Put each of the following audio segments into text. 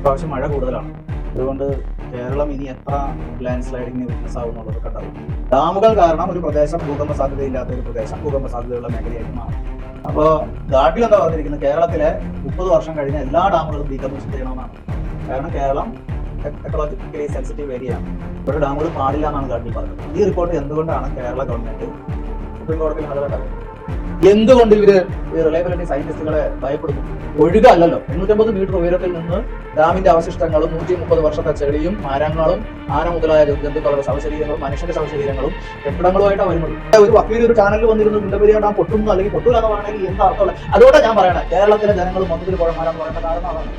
ഇപ്രാവശ്യം മഴ കൂടുതലാണ്. അതുകൊണ്ട് കേരളം ഇനി എത്ര ലാൻഡ് സ്ലൈഡിങ്ങിന് വിറ്റ്നസ് ആവുന്നുള്ളത് കണ്ടാവും ഡാമുകൾ കാരണം ഒരു പ്രദേശം ഭൂകമ്പ സാധ്യതയില്ലാത്ത ഒരു പ്രദേശം ഭൂകമ്പ സാധ്യതയുള്ള മേഖലയായിട്ട് മാറും. അപ്പോൾ ഗാഡ്ഗിൽ എന്താ പറഞ്ഞിരിക്കുന്നത്? കേരളത്തിലെ മുപ്പത് വർഷം കഴിഞ്ഞ എല്ലാ ഡാമുകളും ഡീകമ്മീഷൻ ചെയ്യണമെന്നാണ്. കാരണം കേരളം എക്കോളജിക്കലി സെൻസിറ്റീവ് ഏരിയ ആണ്. ഇവിടെ ഡാമുകൾ പാടില്ല എന്നാണ് ഗാഡ്ഗിൽ പറഞ്ഞത്. ഈ റിപ്പോർട്ട് എന്തുകൊണ്ടാണ് കേരള ഗവൺമെന്റ് സുപ്രീം കോടതിയിൽ നിലവിലുണ്ടായത് എന്തുകൊണ്ട് ഇവർ റിലയബിലിറ്റി സയന്റിസ്റ്റുകളെ ഭയപ്പെടുന്നു ഒഴുകല്ലല്ലോ. എണ്ണൂറ്റമ്പത് മീറ്റർ ഉയരത്തിൽ നിന്ന് ഡാമിന്റെ അവശിഷ്ടങ്ങളും നൂറ്റി മുപ്പത് വർഷത്തെ ചെളിയും മരങ്ങളും ആന മുതലായ ജന്തുക്കളുടെ ശവശരീരങ്ങളും മനുഷ്യന്റെ ശവശരീരങ്ങളും കെട്ടിടങ്ങളുമായിട്ടാണ് വരുന്നത്. ഒരു വക്കീൽ ഒരു ചാനലിൽ വന്നിരുന്നു മുണ്ടപ്പെരിയാർ ആ പൊട്ടുന്നു അല്ലെങ്കിൽ പൊട്ടൂല എന്ന് പറയണമെങ്കിൽ എന്താ അതുകൊണ്ടാണ് ഞാൻ പറയണത്. കേരളത്തിലെ ജനങ്ങൾ മൊത്തത്തിൽ കുഴപ്പമാരാന്ന് പറയുന്ന കാരണം അതാണ്.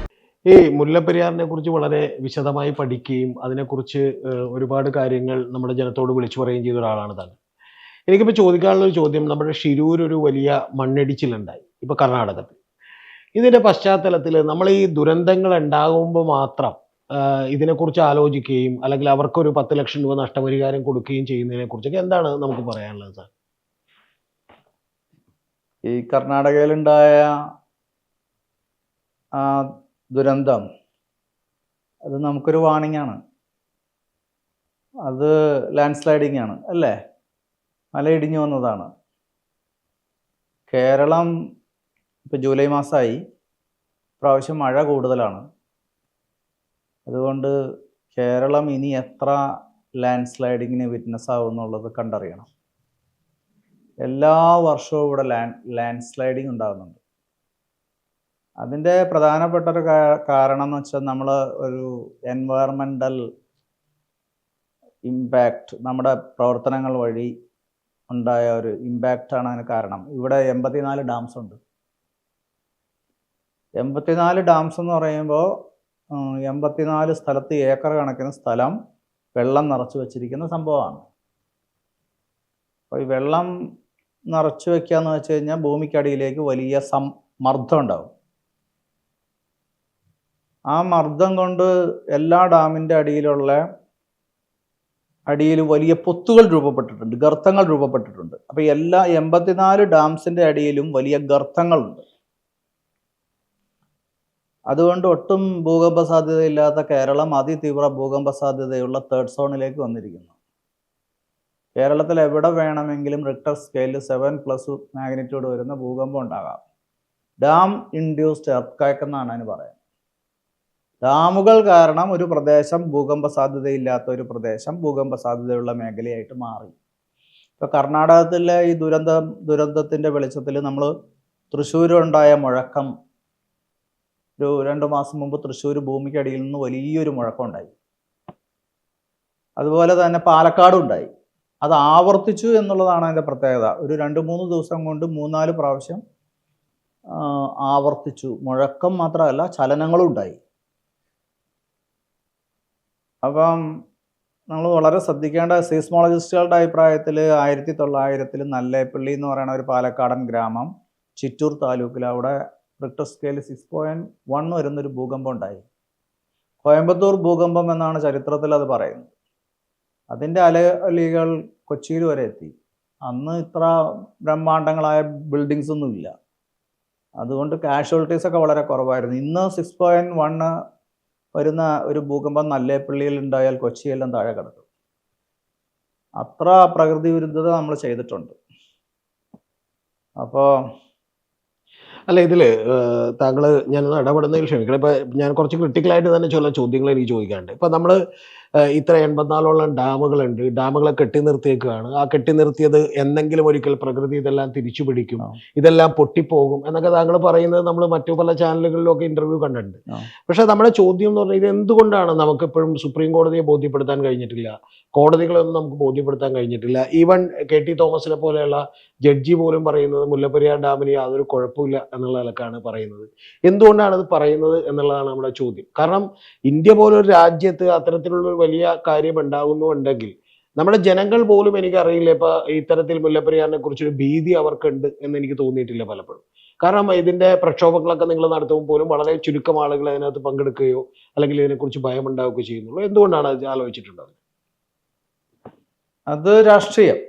ഈ മുല്ലപ്പെരിയാറിനെ കുറിച്ച് വളരെ വിശദമായി പഠിക്കുകയും അതിനെക്കുറിച്ച് ഒരുപാട് കാര്യങ്ങൾ നമ്മുടെ ജനത്തോട് വിളിച്ചു പറയുകയും ചെയ്ത ഒരാളാണ് താങ്കൾ എനിക്കിപ്പോൾ ചോദിക്കാനുള്ള ഒരു ചോദ്യം നമ്മുടെ ഷിരൂർ ഒരു വലിയ മണ്ണിടിച്ചിലുണ്ടായി ഇപ്പോൾ കർണാടകത്തിൽ. ഇതിന്റെ പശ്ചാത്തലത്തിൽ നമ്മൾ ഈ ദുരന്തങ്ങൾ ഉണ്ടാകുമ്പോൾ മാത്രം ഇതിനെക്കുറിച്ച് ആലോചിക്കുകയും അല്ലെങ്കിൽ അവർക്കൊരു പത്ത് ലക്ഷം രൂപ നഷ്ടപരിഹാരം കൊടുക്കുകയും ചെയ്യുന്നതിനെ കുറിച്ചൊക്കെ എന്താണ് നമുക്ക് പറയാനുള്ളത് സാർ? ഈ കർണാടകയിലുണ്ടായ ദുരന്തം അത് നമുക്കൊരു വാണിംഗ് ആണ്. അത് ലാൻഡ് സ്ലൈഡിങ് ആണ് അല്ലേ? മല ഇടിഞ്ഞു വന്നതാണ്. കേരളം ഇപ്പം ജൂലൈ മാസമായി പ്രാവശ്യം മഴ കൂടുതലാണ്. അതുകൊണ്ട് കേരളം ഇനി എത്ര ലാൻഡ് സ്ലൈഡിങ്ങിന് വിറ്റ്നസ് ആവും എന്നുള്ളത് കണ്ടറിയണം. എല്ലാ വർഷവും ഇവിടെ ലാൻഡ് ലാൻഡ് സ്ലൈഡിങ് ഉണ്ടാകുന്നുണ്ട്. അതിന്റെ പ്രധാനപ്പെട്ട ഒരു കാരണം എന്ന് വെച്ചാൽ നമ്മൾ ഒരു എൻവയറമെന്റൽ ഇമ്പാക്റ്റ് നമ്മുടെ പ്രവർത്തനങ്ങൾ വഴി ഉണ്ടായ ഒരു ഇമ്പാക്റ്റ് ആണ് അതിന് കാരണം. ഇവിടെ എൺപത്തിനാല് ഡാംസ് ഉണ്ട്. എൺപത്തിനാല് ഡാംസ് എന്ന് പറയുമ്പോൾ എൺപത്തിനാല് സ്ഥലത്ത് ഏക്കർ കണക്കിന് സ്ഥലം വെള്ളം നിറച്ചു വച്ചിരിക്കുന്ന സംഭവമാണ്. അപ്പോൾ ഈ വെള്ളം നിറച്ചു വെക്കുക എന്ന് വെച്ച് കഴിഞ്ഞാൽ ഭൂമിക്കടിയിലേക്ക് വലിയ സം മർദ്ദം ഉണ്ടാവും. ആ മർദ്ദം കൊണ്ട് എല്ലാ ഡാമിന്റെ അടിയിലുള്ള അടിയിൽ വലിയ പൊത്തുകൾ രൂപപ്പെട്ടിട്ടുണ്ട് ഗർത്തങ്ങൾ രൂപപ്പെട്ടിട്ടുണ്ട്. അപ്പോൾ എല്ലാ എൺപത്തിനാല് ഡാംസിന്റെ അടിയിലും വലിയ ഗർത്തങ്ങളുണ്ട്. അതുകൊണ്ട് ഒട്ടും ഭൂകമ്പ സാധ്യതയില്ലാത്ത കേരളം അതിതീവ്ര ഭൂകമ്പ സാധ്യതയുള്ള തേർഡ് സോണിലേക്ക് വന്നിരിക്കുന്നു. കേരളത്തിൽ എവിടെ വേണമെങ്കിലും റിക്ടർ സ്കെയിലിൽ സെവൻ പ്ലസ് മാഗ്നിറ്റ്യൂഡ് വരുന്ന ഭൂകമ്പം ഉണ്ടാകാം. ഡാം ഇൻഡ്യൂസ്ഡ് എർത്ത് എന്നാണ് അതിന് പറയുന്നത്. ഡാമുകൾ കാരണം ഒരു പ്രദേശം ഭൂകമ്പ സാധ്യതയില്ലാത്ത ഒരു പ്രദേശം ഭൂകമ്പ സാധ്യതയുള്ള മേഖലയായിട്ട് മാറി. ഇപ്പോൾ കർണാടകത്തിലെ ഈ ദുരന്ത ദുരന്തത്തിന്റെ വെളിച്ചത്തിൽ നമ്മൾ തൃശ്ശൂരുണ്ടായ മുഴക്കം. ഒരു രണ്ട് മാസം മുമ്പ് തൃശ്ശൂർ ഭൂമിക്കടിയിൽ നിന്ന് വലിയൊരു മുഴക്കം ഉണ്ടായി അതുപോലെ തന്നെ പാലക്കാടും ഉണ്ടായി. അത് ആവർത്തിച്ചു എന്നുള്ളതാണ് അതിന്റെ പ്രത്യേകത. ഒരു രണ്ട് മൂന്ന് ദിവസം കൊണ്ട് മൂന്നാൽ പ്രാവശ്യം ആവർത്തിച്ചു. മുഴക്കം മാത്രമല്ല ചലനങ്ങളും ഉണ്ടായി. അപ്പം നമ്മൾ വളരെ ശ്രദ്ധിക്കേണ്ട സീസ്മോളജിസ്റ്റുകളുടെ അഭിപ്രായത്തിൽ ആയിരത്തി തൊള്ളായിരത്തിൽ നല്ലേപ്പള്ളി എന്ന് പറയുന്ന ഒരു പാലക്കാടൻ ഗ്രാമം ചിറ്റൂർ താലൂക്കിൽ അവിടെ Richter scale six point one വരുന്നൊരു ഭൂകമ്പം ഉണ്ടായി. കോയമ്പത്തൂർ ഭൂകമ്പം എന്നാണ് ചരിത്രത്തിൽ അത് പറയുന്നത്. അതിന്റെ അലകളികൾ കൊച്ചിയിൽ വരെ എത്തി. അന്ന് ഇത്ര ബ്രഹ്മാണ്ടങ്ങളായ ബിൽഡിങ്സ് ഒന്നും ഇല്ല അതുകൊണ്ട് കാഷ്വാലിറ്റീസ് ഒക്കെ വളരെ കുറവായിരുന്നു. ഇന്ന് സിക്സ് പോയിന്റ് വണ്ണ് വരുന്ന ഒരു ഭൂകമ്പം നല്ലേപ്പള്ളിയിൽ ഉണ്ടായാൽ കൊച്ചിയെല്ലാം താഴെ കിടക്കും. അത്ര പ്രകൃതി വിരുദ്ധത നമ്മൾ ചെയ്തിട്ടുണ്ട്. അപ്പോൾ അല്ല ഇതിൽ താങ്കൾ ഞാൻ ഇടപെടുന്നതിൽ ക്ഷമിക്കണം. ഇപ്പൊ ഞാൻ കുറച്ച് ക്രിട്ടിക്കലായിട്ട് തന്നെ ചില ചോദ്യങ്ങൾ എനിക്ക് ചോദിക്കാനുണ്ട്. ഇപ്പൊ നമ്മൾ ഏഹ്, ഇത്ര എൺപത്തിനാലോളം ഡാമുകളുണ്ട്. ഡാമുകളെ കെട്ടി നിർത്തിയേക്കുകയാണ് ആ കെട്ടി നിർത്തിയത് എന്തെങ്കിലും ഒരിക്കൽ പ്രകൃതി ഇതെല്ലാം തിരിച്ചു പിടിക്കും. ഇതെല്ലാം പൊട്ടിപ്പോകും എന്നൊക്കെ താങ്കൾ പറയുന്നത് നമ്മൾ മറ്റു പല ചാനലുകളിലൊക്കെ ഇന്റർവ്യൂ കണ്ടിട്ടുണ്ട്. പക്ഷേ നമ്മുടെ ചോദ്യം എന്ന് പറഞ്ഞാൽ ഇത് എന്തുകൊണ്ടാണ് നമുക്ക് ഇപ്പോഴും സുപ്രീം കോടതിയെ ബോധ്യപ്പെടുത്താൻ കഴിഞ്ഞിട്ടില്ല? കോടതികളൊന്നും നമുക്ക് ബോധ്യപ്പെടുത്താൻ കഴിഞ്ഞിട്ടില്ല. ഈവൻ കെ ടി തോമസിനെ പോലെയുള്ള ജഡ്ജി പോലും പറയുന്നത് മുല്ലപ്പെരിയാർ ഡാമിന് യാതൊരു കുഴപ്പമില്ല എന്നുള്ള നിലക്കാണ് പറയുന്നത്. എന്തുകൊണ്ടാണ് അത് പറയുന്നത് എന്നുള്ളതാണ് നമ്മുടെ ചോദ്യം. കാരണം ഇന്ത്യ പോലൊരു രാജ്യത്ത് അത്തരത്തിലുള്ള വലിയ കാര്യം ഉണ്ടാകുന്നുണ്ടെങ്കിൽ നമ്മുടെ ജനങ്ങൾ പോലും എനിക്കറിയില്ല ഇപ്പൊ ഇത്തരത്തിൽ മുല്ലപ്പെരിയാറിനെ കുറിച്ചൊരു ഭീതി അവർക്കുണ്ട് എന്ന് എനിക്ക് തോന്നിയിട്ടില്ല പലപ്പോഴും. കാരണം ഇതിന്റെ പ്രക്ഷോഭങ്ങളൊക്കെ നിങ്ങൾ നടത്തുമ്പോൾ പോലും വളരെ ചുരുക്കം ആളുകൾ അതിനകത്ത് പങ്കെടുക്കുകയോ അല്ലെങ്കിൽ ഇതിനെക്കുറിച്ച് ഭയം ഉണ്ടാവുകയോ ചെയ്യുന്നുള്ളൂ. എന്തുകൊണ്ടാണ് അത് ആലോചിച്ചിട്ടുള്ളത്? അത് രാഷ്ട്രീയം.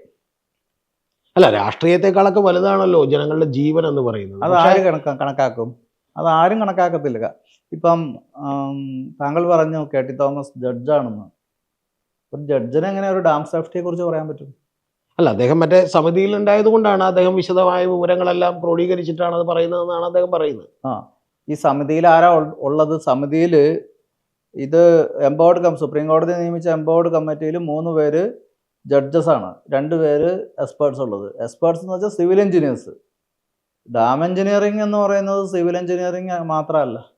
അല്ല രാഷ്ട്രീയത്തെക്കാളൊക്കെ വലുതാണല്ലോ ജനങ്ങളുടെ ജീവൻ എന്ന് പറയുന്നത്. അത് ആര് കണക്കാക്കും? അത് ആരും കണക്കാക്കത്തില്ല. ഇപ്പം താങ്കൾ പറഞ്ഞു കെ ടി തോമസ് ജഡ്ജാണെന്ന്. ഒരു ജഡ്ജിന് എങ്ങനെ ഒരു ഡാം സേഫ്റ്റിയെ കുറിച്ച് പറയാൻ പറ്റും? അല്ല അദ്ദേഹം മറ്റേ സമിതിയിൽ ഉണ്ടായതുകൊണ്ടാണ് അദ്ദേഹം വിശദമായ വിവരങ്ങളെല്ലാം ക്രോഡീകരിച്ചിട്ടാണ് അത് പറയുന്നതെന്നാണ് അദ്ദേഹം പറയുന്നത്. ആ ഈ സമിതിയിൽ ആരാ ഉള്ളത്? സമിതിയിൽ ഇത് എംപവേർഡ് കം സുപ്രീം കോടതി നിയമിച്ച എംപവേർഡ് കമ്മിറ്റിയിൽ മൂന്ന് പേര് ജഡ്ജസാണ്. ആണ് രണ്ട് പേര് എക്സ്പേർട്സ് ഉള്ളത്. എക്സ്പേർട്സ് എന്ന് വെച്ചാൽ സിവിൽ എഞ്ചിനീയേഴ്സ്. ഡാം എഞ്ചിനീയറിംഗ് എന്ന് പറയുന്നത് സിവിൽ എഞ്ചിനീയറിംഗ് മാത്രമല്ല.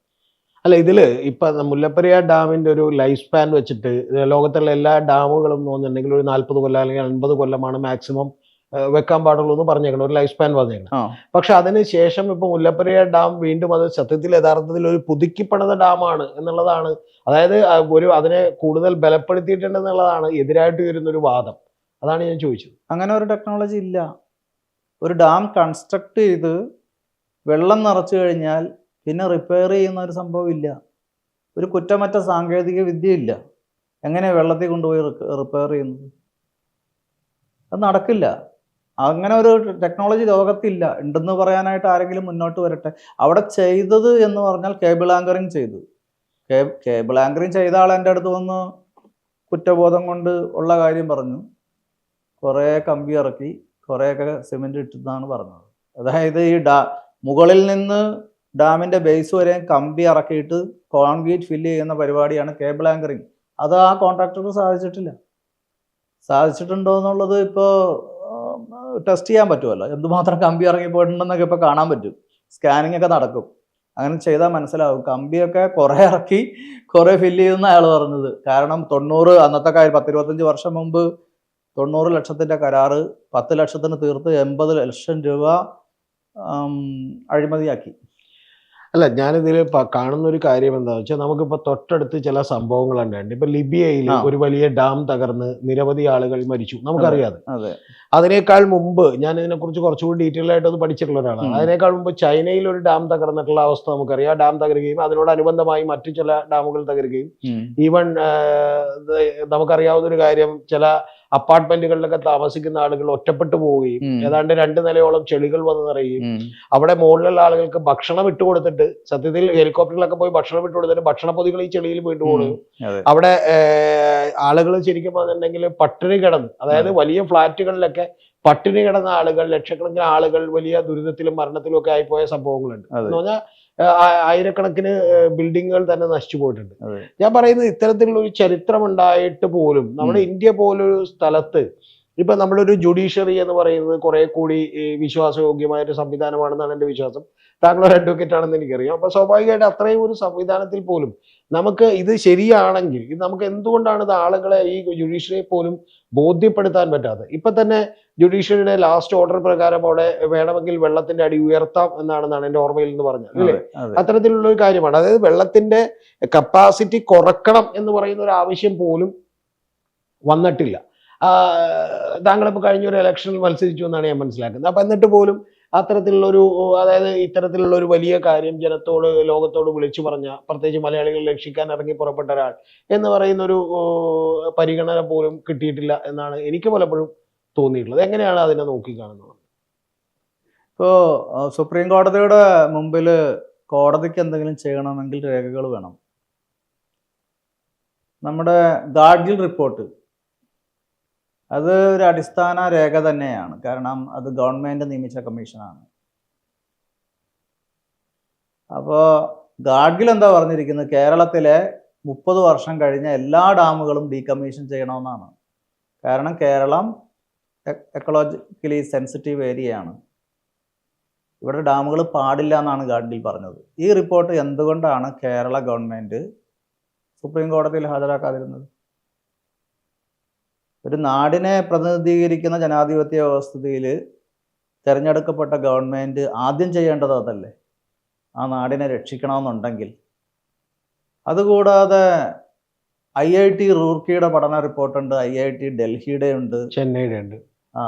അല്ല ഇതിൽ ഇപ്പൊ മുല്ലപ്പെരിയാർ ഡാമിന്റെ ഒരു ലൈഫ് സ്പാൻ വെച്ചിട്ട് ലോകത്തുള്ള എല്ലാ ഡാമുകളും എന്ന് പറഞ്ഞിട്ടുണ്ടെങ്കിൽ ഒരു നാല്പത് കൊല്ലം അല്ലെങ്കിൽ അൻപത് കൊല്ലമാണ് മാക്സിമം വെക്കാൻ പാടുള്ളൂ എന്ന് പറഞ്ഞേക്കണം ഒരു ലൈഫ് സ്പാൻ പറഞ്ഞേക്കണം പക്ഷെ അതിന് ശേഷം ഇപ്പൊ മുല്ലപ്പെരിയാർ ഡാം വീണ്ടും അത് സത്യത്തിൽ യഥാർത്ഥത്തിൽ ഒരു പുതുക്കിപ്പണിത ഡാമാണ് എന്നുള്ളതാണ്. അതായത് ഒരു അതിനെ കൂടുതൽ ബലപ്പെടുത്തിയിട്ടുണ്ട് എന്നുള്ളതാണ് എതിരായിട്ട് വരുന്ന ഒരു വാദം. അതാണ് ഞാൻ ചോദിച്ചത്. അങ്ങനെ ഒരു ടെക്നോളജി ഇല്ല. ഒരു ഡാം കൺസ്ട്രക്ട് ചെയ്ത് വെള്ളം നിറച്ചു കഴിഞ്ഞാൽ പിന്നെ റിപ്പയർ ചെയ്യുന്ന ഒരു സംഭവം ഇല്ല. ഒരു കുറ്റമറ്റ സാങ്കേതിക വിദ്യ ഇല്ല. എങ്ങനെ വെള്ളത്തിൽ കൊണ്ടുപോയി റിപ്പയർ ചെയ്യുന്നത്? അത് നടക്കില്ല. അങ്ങനെ ഒരു ടെക്നോളജി ലോകത്തില്ല. ഉണ്ടെന്ന് പറയാനായിട്ട് ആരെങ്കിലും മുന്നോട്ട് വരട്ടെ. അവിടെ ചെയ്തത് എന്ന് പറഞ്ഞാൽ കേബിൾ ആങ്കറിങ് ചെയ്തു. കേബിൾ ആങ്കറിങ് ചെയ്ത ആൾ എന്റെ അടുത്ത് വന്ന് കുറ്റബോധം കൊണ്ട് ഉള്ള കാര്യം പറഞ്ഞു. കുറേ കമ്പി ഇറക്കി കുറേയൊക്കെ സിമെന്റ് ഇട്ടെന്നാണ് പറഞ്ഞത്. അതായത് ഈ ഡാ മുകളിൽ നിന്ന് ഡാമിന്റെ ബേസ് വരെ കമ്പി ഇറക്കിയിട്ട് കോൺക്രീറ്റ് ഫില്ല് ചെയ്യുന്ന പരിപാടിയാണ് കേബിൾ ആങ്കറിങ് അത് ആ കോൺട്രാക്ടർക്ക് സാധിച്ചിട്ടില്ല. സാധിച്ചിട്ടുണ്ടോ എന്നുള്ളത് ഇപ്പോൾ ടെസ്റ്റ് ചെയ്യാൻ പറ്റുമല്ലോ. എന്തുമാത്രം കമ്പി ഇറങ്ങി പോയിട്ടുണ്ടെന്നൊക്കെ ഇപ്പോൾ കാണാൻ പറ്റും. സ്കാനിങ് ഒക്കെ നടക്കും. അങ്ങനെ ചെയ്താൽ മനസ്സിലാവും. കമ്പിയൊക്കെ കുറേ ഇറക്കി കുറേ ഫില്ല് ചെയ്യുന്ന അയാൾ പറഞ്ഞത്. കാരണം തൊണ്ണൂറ് അന്നത്തെ കാര്യം പത്തിരുപത്തഞ്ച് വർഷം മുമ്പ് തൊണ്ണൂറ് ലക്ഷത്തിന്റെ കരാറ് പത്ത് ലക്ഷത്തിന് തീർത്ത് എൺപത് ലക്ഷം രൂപ അഴിമതിയാക്കി. അല്ല ഞാനിതിൽ കാണുന്ന ഒരു കാര്യം എന്താണെന്ന് വെച്ചാൽ നമുക്കിപ്പോൾ തൊട്ടടുത്ത് ചില സംഭവങ്ങൾ ഉണ്ടായിട്ടുണ്ട് ഇപ്പൊ ലിബിയയിൽ ഒരു വലിയ ഡാം തകർന്ന് നിരവധി ആളുകൾ മരിച്ചു. നമുക്കറിയാതെ. അതെ അതിനേക്കാൾ മുമ്പ് ഞാൻ ഇതിനെക്കുറിച്ച് കുറച്ചുകൂടി ഡീറ്റെയിൽ ആയിട്ട് അത് പഠിച്ചിട്ടുള്ള ഒരാളാണ്. അതിനേക്കാൾ മുമ്പ് ചൈനയിൽ ഒരു ഡാം തകർന്നിട്ടുള്ള അവസ്ഥ നമുക്കറിയാം. ആ ഡാം തകരുകയും അതിനോടനുബന്ധമായി മറ്റു ചില ഡാമുകൾ തകരുകയും ഈവൺ നമുക്കറിയാവുന്ന ഒരു കാര്യം ചില അപ്പാർട്ട്മെന്റുകളിലൊക്കെ താമസിക്കുന്ന ആളുകൾ ഒറ്റപ്പെട്ടു പോവുകയും. ഏതാണ്ട് രണ്ട് നിലയോളം ചെളികൾ വന്ന് നിറയുകയും അവിടെ മുകളിലുള്ള ആളുകൾക്ക് ഭക്ഷണം ഇട്ട് കൊടുത്തിട്ട് സത്യത്തിൽ ഹെലികോപ്റ്ററിലൊക്കെ പോയി ഭക്ഷണം ഇട്ട് കൊടുത്തിട്ട് ഭക്ഷണപ്പൊതികൾ ഈ ചെളിയിൽ വീണ്ടു പോകുകയും അവിടെ ആളുകൾ ശരിക്കും പറഞ്ഞിട്ടുണ്ടെങ്കിൽ പട്ടിണി കിടന്ന് അതായത് വലിയ ഫ്ലാറ്റുകളിലൊക്കെ പട്ടിണി കിടന്ന ആളുകൾ ലക്ഷക്കണക്കിന് ആളുകൾ വലിയ ദുരിതത്തിലും മരണത്തിലും ഒക്കെ ആയിപ്പോയ സംഭവങ്ങളുണ്ട്. എന്ന് പറഞ്ഞാൽ ആയിരക്കണക്കിന് ബിൽഡിങ്ങുകൾ തന്നെ നശിച്ചു പോയിട്ടുണ്ട്. ഞാൻ പറയുന്നത് ഇത്തരത്തിലുള്ള ഒരു ചരിത്രം ഉണ്ടായിട്ട് പോലും നമ്മുടെ ഇന്ത്യ പോലൊരു സ്ഥലത്ത് ഇപ്പൊ നമ്മളൊരു ജുഡീഷ്യറി എന്ന് പറയുന്നത് കുറെ കൂടി വിശ്വാസയോഗ്യമായ ഒരു സംവിധാനമാണെന്നാണ് എന്റെ വിശ്വാസം. താങ്കൾ ഒരു അഡ്വക്കേറ്റ് ആണെന്ന് എനിക്കറിയാം. അപ്പൊ സ്വാഭാവികമായിട്ട് അത്രയും ഒരു സംവിധാനത്തിൽ പോലും നമുക്ക് ഇത് ശരിയാണെങ്കിൽ ഇത് നമുക്ക് എന്തുകൊണ്ടാണ് ഇത് ആളുകളെ ഈ ജുഡീഷ്യറിയെ പോലും ബോധ്യപ്പെടുത്താൻ പറ്റാതെ ഇപ്പൊ തന്നെ ജുഡീഷ്യറിയുടെ ലാസ്റ്റ് ഓർഡർ പ്രകാരം അവിടെ വേണമെങ്കിൽ വെള്ളത്തിന്റെ അടി ഉയർത്താം എന്നാണെന്നാണ് എന്റെ ഓർമ്മയിൽ നിന്ന് പറഞ്ഞത് അല്ലേ? അതെ അതെ. അത്തരത്തിലുള്ള ഒരു കാര്യമാണ്. അതായത് വെള്ളത്തിന്റെ കപ്പാസിറ്റി കുറക്കണം എന്ന് പറയുന്ന ഒരു ആവശ്യം പോലും വന്നിട്ടില്ല. താങ്കളിപ്പോ താങ്കളിപ്പോൾ കഴിഞ്ഞ ഒരു ഇലക്ഷനിൽ മത്സരിച്ചു എന്നാണ് ഞാൻ മനസ്സിലാക്കുന്നത്. അപ്പൊ എന്നിട്ട് പോലും അത്തരത്തിലുള്ള ഒരു അതായത് ഇത്തരത്തിലുള്ള ഒരു വലിയ കാര്യം ജനത്തോട് ലോകത്തോട് വിളിച്ചു പറഞ്ഞ പ്രത്യേകിച്ച് മലയാളികൾ രക്ഷിക്കാൻ ഇറങ്ങി പുറപ്പെട്ട ഒരാൾ എന്ന് പറയുന്ന ഒരു പരിഗണന പോലും കിട്ടിയിട്ടില്ല എന്നാണ് എനിക്ക് പലപ്പോഴും തോന്നിയിട്ടുള്ളത്. എങ്ങനെയാണ് അതിനെ നോക്കിക്കാണുന്നത്? ഇപ്പോ സുപ്രീം കോടതിയുടെ മുമ്പിൽ കോടതിക്ക് എന്തെങ്കിലും ചെയ്യണമെങ്കിൽ രേഖകൾ വേണം. നമ്മുടെ ഗാഡ്ഗിൽ റിപ്പോർട്ട്. അത് ഒരു അടിസ്ഥാന രേഖ തന്നെയാണ്. കാരണം അത് ഗവൺമെന്റ് നിയമിച്ച കമ്മീഷനാണ് അപ്പോൾ ഗാഡ്ഗിൽ എന്താ പറഞ്ഞിരിക്കുന്നത്? കേരളത്തിലെ മുപ്പത് വർഷം കഴിഞ്ഞ എല്ലാ ഡാമുകളും ഡീകമ്മീഷൻ ചെയ്യണമെന്നാണ്. കാരണം കേരളം എക്കോളജിക്കലി സെൻസിറ്റീവ് ഏരിയയാണ് ഇവിടെ ഡാമുകൾ പാടില്ല എന്നാണ് ഗാഡ്ഗിൽ പറഞ്ഞത്. ഈ റിപ്പോർട്ട് എന്തുകൊണ്ടാണ് കേരള ഗവൺമെന്റ് സുപ്രീം കോടതിയിൽ ഹാജരാക്കാതിരുന്നത്? ഒരു നാടിനെ പ്രതിനിധീകരിക്കുന്ന ജനാധിപത്യ വ്യവസ്ഥയിൽ തിരഞ്ഞെടുക്കപ്പെട്ട ഗവൺമെന്റ് ആദ്യം ചെയ്യേണ്ടത് അതല്ലേ? ആ നാടിനെ രക്ഷിക്കണമെന്നുണ്ടെങ്കിൽ. അതുകൂടാതെ ഐ ഐ ടി റൂർക്കിയുടെ പഠന റിപ്പോർട്ടുണ്ട് ഐ ഐ ടി ഡൽഹിയുടെ ഉണ്ട്. ചെന്നൈയുടെ ഉണ്ട്. ആ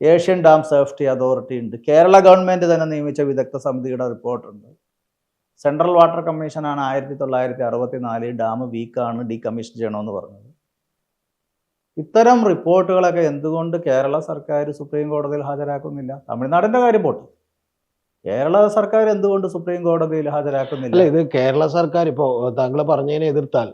ഏഷ്യൻ ഡാം സേഫ്റ്റി അതോറിറ്റി ഉണ്ട്. കേരള ഗവൺമെന്റ് തന്നെ നിയമിച്ച വിദഗ്ധ സമിതിയുടെ റിപ്പോർട്ടുണ്ട്. സെൻട്രൽ വാട്ടർ കമ്മീഷനാണ് ആയിരത്തി തൊള്ളായിരത്തി അറുപത്തി നാലിൽ ഡാം വീക്കാണ് ഡീകമ്മീഷൻ ചെയ്യണമെന്ന് പറഞ്ഞത്. ഇത്തരം റിപ്പോർട്ടുകളൊക്കെ എന്തുകൊണ്ട് കേരള സർക്കാർ സുപ്രീം കോടതിയിൽ ഹാജരാക്കുന്നില്ല? തമിഴ്നാടിന്റെ കാര്യം പോട്ടെ. കേരള സർക്കാർ എന്തുകൊണ്ട് സുപ്രീം കോടതിയിൽ അല്ല ഹാജരാക്കുന്നില്ല ഇത് കേരള സർക്കാർ ഇപ്പോൾ താങ്കൾ പറഞ്ഞതിനെ എതിർത്താൽ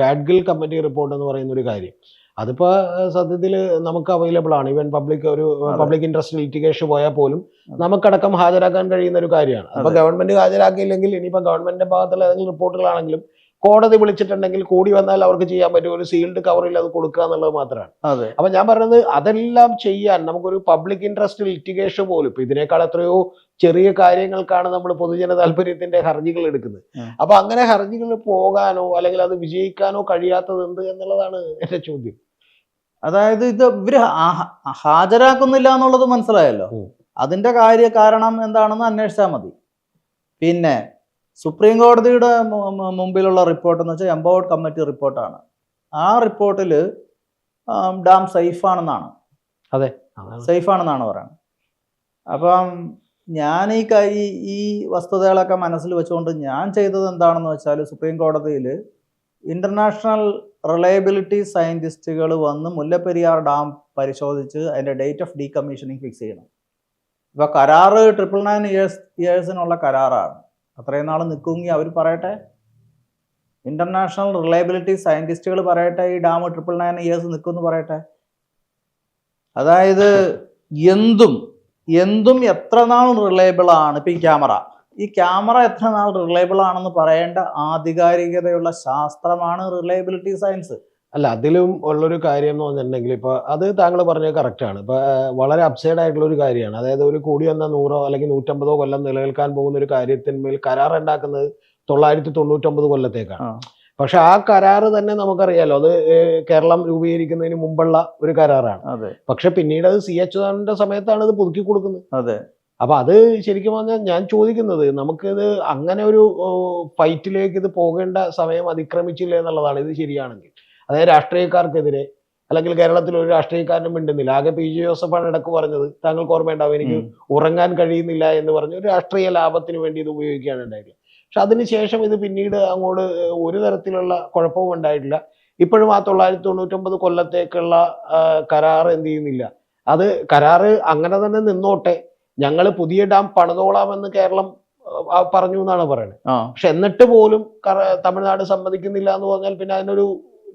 ഗാഡ്ഗിൽ കമ്മിറ്റി റിപ്പോർട്ട് എന്ന് പറയുന്ന ഒരു കാര്യം. അതിപ്പോ സത്യത്തിൽ നമുക്ക് അവൈലബിൾ ആണ്. ഈവൻ പബ്ലിക് ഒരു പബ്ലിക് ഇൻട്രസ്റ്റ് ലിറ്റിഗേഷൻ പോയാൽ പോലും നമുക്കടക്കം ഹാജരാക്കാൻ കഴിയുന്ന ഒരു കാര്യമാണ്. അപ്പൊ അതെ. ഗവൺമെന്റ് ഹാജരാക്കിയില്ലെങ്കിൽ ഇനിയിപ്പോ ഗവൺമെന്റിന്റെ ഭാഗത്തുള്ള ഏതെങ്കിലും റിപ്പോർട്ടുകളാണെങ്കിലും കോടതി വിളിച്ചിട്ടുണ്ടെങ്കിൽ കൂടി വന്നാൽ അവർക്ക് ചെയ്യാൻ പറ്റും. ഒരു സീൽഡ് കവറിൽ അത് കൊടുക്കുക എന്നുള്ളത് മാത്രമാണ്. അപ്പൊ ഞാൻ പറയുന്നത് അതെല്ലാം ചെയ്യാൻ നമുക്കൊരു പബ്ലിക് ഇൻട്രസ്റ്റ് ലിറ്റിഗേഷൻ പോലും ഇപ്പൊ ഇതിനേക്കാൾ എത്രയോ ചെറിയ കാര്യങ്ങൾക്കാണ് നമ്മൾ പൊതുജന താല്പര്യത്തിന്റെ ഹർജികൾ എടുക്കുന്നത്. അപ്പൊ അങ്ങനെ ഹർജികൾ പോകാനോ അല്ലെങ്കിൽ അത് വിജയിക്കാനോ കഴിയാത്തത് എന്ത് എന്നുള്ളതാണ് എന്റെ ചോദ്യം. അതായത് ഇത് ഇവർ ഹാജരാക്കുന്നില്ല എന്നുള്ളത് മനസ്സിലായല്ലോ. അതിന്റെ കാര്യ കാരണം എന്താണെന്ന് അന്വേഷിച്ചാൽ മതി. പിന്നെ സുപ്രീം കോടതിയുടെ മുമ്പിലുള്ള റിപ്പോർട്ട് എന്ന് വെച്ചാൽ എംപവേർഡ് കമ്മിറ്റി റിപ്പോർട്ടാണ് ആ റിപ്പോർട്ടിൽ ഡാം സേഫ് ആണെന്നാണ് അതെ. സേഫ് ആണെന്നാണ് പറയുന്നത്. അപ്പം ഞാൻ ഈ കൈ ഈ വസ്തുതകളൊക്കെ മനസ്സിൽ വെച്ചുകൊണ്ട് ഞാൻ ചെയ്തത് എന്താണെന്ന് വെച്ചാൽ സുപ്രീം കോടതിയിൽ ഇന്റർനാഷണൽ റിലയബിലിറ്റി സയന്റിസ്റ്റുകൾ വന്ന് മുല്ലപ്പെരിയാർ ഡാം പരിശോധിച്ച് അതിന്റെ ഡേറ്റ് ഓഫ് ഡീകമ്മീഷനിങ് ഫിക്സ് ചെയ്യണം. ഇപ്പൊ കരാറ് ട്രിപ്പിൾ നയൻ ഇയേഴ്സ് ഇയേഴ്സിനുള്ള കരാറാണ്. അത്രയും നാൾ നിൽക്കുമെങ്കിൽ അവർ പറയട്ടെ. ഇന്റർനാഷണൽ റിലയബിലിറ്റി സയന്റിസ്റ്റുകൾ പറയട്ടെ ഈ ഡാം ട്രിപ്പിൾ നയൻ ഇയേഴ്സ് നിൽക്കുമെന്ന് പറയട്ടെ. അതായത് എന്തും എന്തും എത്ര നാൾ റിലയബിൾ ആണ്? ഇപ്പം ഈ ക്യാമറ. ഈ ക്യാമറ എത്ര നാൾ റിലയബിൾ ആണെന്ന് പറയേണ്ട ആധികാരികതയുള്ള ശാസ്ത്രമാണ് റിലയബിലിറ്റി സയൻസ് അല്ല അതിലും ഉള്ളൊരു കാര്യം എന്ന് പറഞ്ഞിട്ടുണ്ടെങ്കിൽ ഇപ്പൊ അത് താങ്കൾ പറഞ്ഞത് കറക്റ്റാണ് ആണ്. ഇപ്പൊ വളരെ അപ്സൈഡ് ആയിട്ടുള്ള ഒരു കാര്യമാണ്. അതായത് ഒരു കൂടി വന്ന നൂറോ അല്ലെങ്കിൽ നൂറ്റമ്പതോ കൊല്ലം നിലനിൽക്കാൻ പോകുന്ന ഒരു കാര്യത്തിന്മേൽ കരാർ ഉണ്ടാക്കുന്നത് തൊള്ളായിരത്തി തൊണ്ണൂറ്റൊമ്പത് കൊല്ലത്തേക്കാണ് പക്ഷെ ആ കരാറ് തന്നെ നമുക്കറിയാലോ. അത് കേരളം രൂപീകരിക്കുന്നതിന് മുമ്പുള്ള ഒരു കരാറാണ്. അതെ. പക്ഷെ പിന്നീട് അത് സി എച്ച് സമയത്താണ് ഇത് പുതുക്കി കൊടുക്കുന്നത്. അതെ. അപ്പൊ അത് ശരിക്കും പറഞ്ഞാൽ ഞാൻ ചോദിക്കുന്നത് നമുക്കിത് അങ്ങനെ ഒരു ഫൈറ്റിലേക്ക് ഇത് പോകേണ്ട സമയം അതിക്രമിച്ചില്ല എന്നുള്ളതാണ് ഇത് ശരിയാണെങ്കിൽ. അതായത് രാഷ്ട്രീയക്കാർക്കെതിരെ അല്ലെങ്കിൽ കേരളത്തിൽ ഒരു രാഷ്ട്രീയക്കാരനും മിണ്ടുന്നില്ല. ആകെ പി. ജി. ജോസഫാണ് ഇടയ്ക്ക് പറഞ്ഞത് താങ്കൾക്ക് ഓർമ്മയുണ്ടാവും എനിക്ക് ഉറങ്ങാൻ കഴിയുന്നില്ല എന്ന് പറഞ്ഞ് ഒരു രാഷ്ട്രീയ ലാഭത്തിന് വേണ്ടി ഇത് ഉപയോഗിക്കുകയാണ് ഉണ്ടായത് പക്ഷെ അതിനുശേഷം ഇത് പിന്നീട് അങ്ങോട്ട് ഒരു തരത്തിലുള്ള കുഴപ്പവും ഉണ്ടായിട്ടില്ല. ഇപ്പോഴും ആ തൊള്ളായിരത്തി തൊണ്ണൂറ്റൊമ്പത് കൊല്ലത്തേക്കുള്ള കരാർ എന്ത് ചെയ്യുന്നില്ല. അത് കരാറ് അങ്ങനെ തന്നെ നിന്നോട്ടെ. ഞങ്ങൾ പുതിയ ഡാം പണിതോളാമെന്ന് കേരളം പറഞ്ഞു എന്നാണ് പറയുന്നത്. പക്ഷെ എന്നിട്ട് പോലും തമിഴ്നാട് സമ്മതിക്കുന്നില്ല എന്ന് പറഞ്ഞാൽ പിന്നെ അതിനൊരു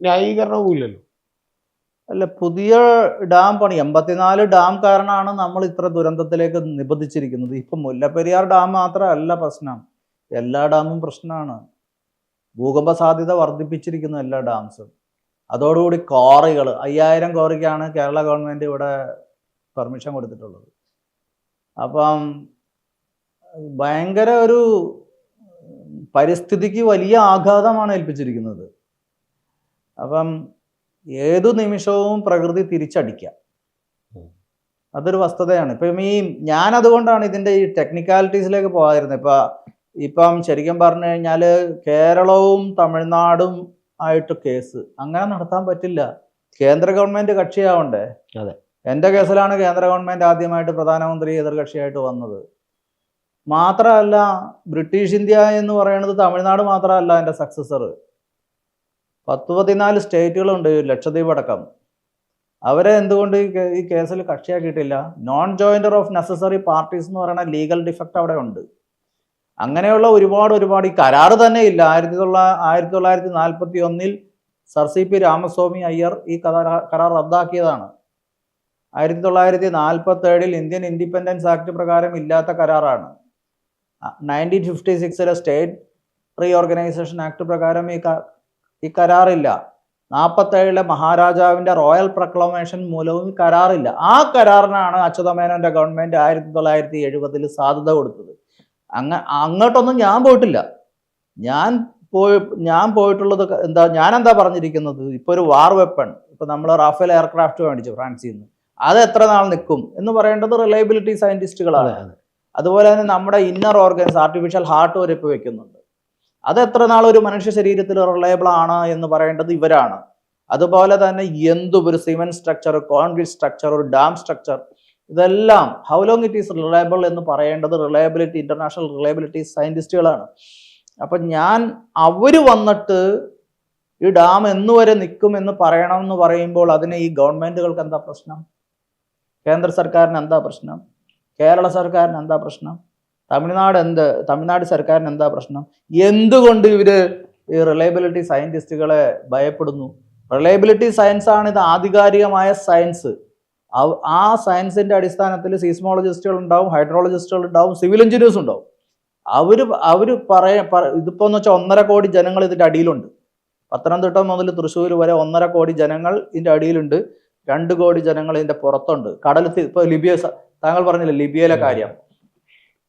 ന്യായീകരണവും ഇല്ലല്ലോ അല്ല പുതിയ ഡാം പണി എൺപത്തിനാല് ഡാം കാരണമാണ് നമ്മൾ ഇത്ര ദുരന്തത്തിലേക്ക് നിബന്ധിച്ചിരിക്കുന്നത്. ഇപ്പം മുല്ലപ്പെരിയാർ ഡാം മാത്രമല്ല പ്രശ്നം. എല്ലാ ഡാമും പ്രശ്നമാണ്. ഭൂകമ്പ സാധ്യത വർദ്ധിപ്പിച്ചിരിക്കുന്നു എല്ലാ ഡാംസും. അതോടുകൂടി കോറികൾ അയ്യായിരം കോറിക്കാണ് കേരള ഗവൺമെന്റ് ഇവിടെ പെർമിഷൻ കൊടുത്തിട്ടുള്ളത്. അപ്പം ഭയങ്കര ഒരു പരിസ്ഥിതിക്ക് വലിയ ആഘാതമാണ് ഏൽപ്പിച്ചിരിക്കുന്നത്. അപ്പം ഏതു നിമിഷവും പ്രകൃതി തിരിച്ചടിക്കാം അതൊരു വസ്തുതയാണ്. ഇപ്പം ഈ ഞാൻ അതുകൊണ്ടാണ് ഇതിന്റെ ഈ ടെക്നിക്കാലിറ്റീസിലേക്ക് പോകാതിരുന്നത്. ഇപ്പൊ ഇപ്പം ശരിക്കും പറഞ്ഞു കഴിഞ്ഞാൽ കേരളവും തമിഴ്നാടും ആയിട്ട് കേസ്. അങ്ങനെ നടത്താൻ പറ്റില്ല. കേന്ദ്ര ഗവൺമെന്റ് കക്ഷിയാവണ്ടേ? അതെ. എന്റെ കേസിലാണ് കേന്ദ്ര ഗവൺമെന്റ് ആദ്യമായിട്ട് പ്രധാനമന്ത്രി എതിർകക്ഷിയായിട്ട് വന്നത്. മാത്രമല്ല ബ്രിട്ടീഷ് ഇന്ത്യ എന്ന് പറയുന്നത് തമിഴ്നാട് മാത്രമല്ല എന്റെ സക്സസർ പത്ത് പതിനാല് സ്റ്റേറ്റുകളുണ്ട് ലക്ഷദ്വീപ് അടക്കം. അവരെ എന്തുകൊണ്ട് ഈ കേസിൽ കക്ഷിയാക്കിയിട്ടില്ല? Non joinder of necessary parties എന്ന് പറയുന്ന ലീഗൽ ഡിഫക്റ്റ് അവിടെ ഉണ്ട്. അങ്ങനെയുള്ള ഒരുപാട് ഒരുപാട് ഈ കരാറ് തന്നെ ഇല്ല. ആയിരത്തി തൊള്ള ആയിരത്തി തൊള്ളായിരത്തി നാൽപ്പത്തി ഒന്നിൽ sir C P Ramaswamy Iyer ഈ കരാർ റദ്ദാക്കിയതാണ്. ആയിരത്തി തൊള്ളായിരത്തി നാൽപ്പത്തി ഏഴിൽ ഇന്ത്യൻ ഇൻഡിപെൻഡൻസ് ആക്ട് പ്രകാരം ഇല്ലാത്ത കരാറാണ്. നയന്റീൻ ഫിഫ്റ്റി സിക്സിലെ സ്റ്റേറ്റ് റീ ഓർഗനൈസേഷൻ ആക്ട് പ്രകാരം ഈ ഈ കരാറില്ല. നാൽപ്പത്തേഴിലെ മഹാരാജാവിന്റെ റോയൽ പ്രക്ലമേഷൻ മൂലവും ഈ കരാറില്ല. ആ കരാറിനാണ് അച്യുതമേനോന്റെ ഗവൺമെന്റ് ആയിരത്തി തൊള്ളായിരത്തി എഴുപതിൽ സാധ്യത കൊടുത്തത്. അങ്ങ അങ്ങോട്ടൊന്നും ഞാൻ പോയിട്ടില്ല. ഞാൻ പോയി ഞാൻ പോയിട്ടുള്ളത് എന്താ ഞാൻ എന്താ പറഞ്ഞിരിക്കുന്നത്? ഇപ്പൊ ഒരു വാർ വെപ്പൺ. ഇപ്പൊ നമ്മൾ റാഫേൽ എയർക്രാഫ്റ്റ് മേടിച്ചു ഫ്രാൻസിൽ നിന്ന് അത് എത്ര നാൾ നിൽക്കും എന്ന് പറയേണ്ടത് റിലയബിലിറ്റി അതെ. അതുപോലെ തന്നെ നമ്മുടെ ഇന്നർ ഓർഗൻസ് ആർട്ടിഫിഷ്യൽ ഹാർട്ട് വരെ ഇപ്പോൾ വെക്കുന്നുണ്ട്. അത് എത്ര നാൾ ഒരു മനുഷ്യ ശരീരത്തിൽ റിലയബിൾ ആണ് എന്ന് പറയേണ്ടത് ഇവരാണ്. അതുപോലെ തന്നെ എന്തും ഒരു സിമെന്റ് സ്ട്രക്ചർ കോൺക്രീറ്റ് സ്ട്രക്ചർ ഒരു ഡാം സ്ട്രക്ചർ ഇതെല്ലാം how long it is reliable എന്ന് പറയേണ്ടത് റിലയബിലിറ്റി ഇന്റർനാഷണൽ റിലയബിലിറ്റി സയന്റിസ്റ്റുകളാണ് അപ്പം ഞാൻ അവർ വന്നിട്ട് ഈ ഡാം എന്നുവരെ നിൽക്കും എന്ന് പറയണം എന്ന് പറയുമ്പോൾ അതിന് ഈ ഗവൺമെന്റുകൾക്ക് എന്താ പ്രശ്നം? കേന്ദ്ര സർക്കാരിന് എന്താ പ്രശ്നം? കേരള സർക്കാരിന് എന്താ പ്രശ്നം? തമിഴ്നാട് എന്ത് തമിഴ്നാട് സർക്കാരിന് എന്താ പ്രശ്നം? എന്തുകൊണ്ട് ഇവർ ഈ റിലയബിലിറ്റി സയന്റിസ്റ്റുകളെ ഭയപ്പെടുന്നു? റിലയബിലിറ്റി സയൻസ് ആണ് ഇത് ആധികാരികമായ സയൻസ് ആ സയൻസിന്റെ അടിസ്ഥാനത്തിൽ സീസ്മോളജിസ്റ്റുകൾ ഉണ്ടാവും ഹൈഡ്രോളജിസ്റ്റുകൾ ഉണ്ടാവും സിവിൽ എഞ്ചിനീയേഴ്സ് ഉണ്ടാവും. അവർ അവർ പറയ പറ- ഇതിപ്പോ എന്ന് വെച്ചാൽ ഒന്നര കോടി ജനങ്ങൾ ഇതിന്റെ അടിയിലുണ്ട്. പത്തനംതിട്ട മുതൽ തൃശ്ശൂർ വരെ ഒന്നര കോടി ജനങ്ങൾ ഇതിന്റെ അടിയിലുണ്ട്. രണ്ട് കോടി ജനങ്ങൾ ഇതിന്റെ പുറത്തുണ്ട്. കടൽ ഇപ്പോൾ ഇപ്പൊ ലിബിയ താങ്കൾ പറഞ്ഞില്ലേ ലിബിയയിലെ കാര്യം.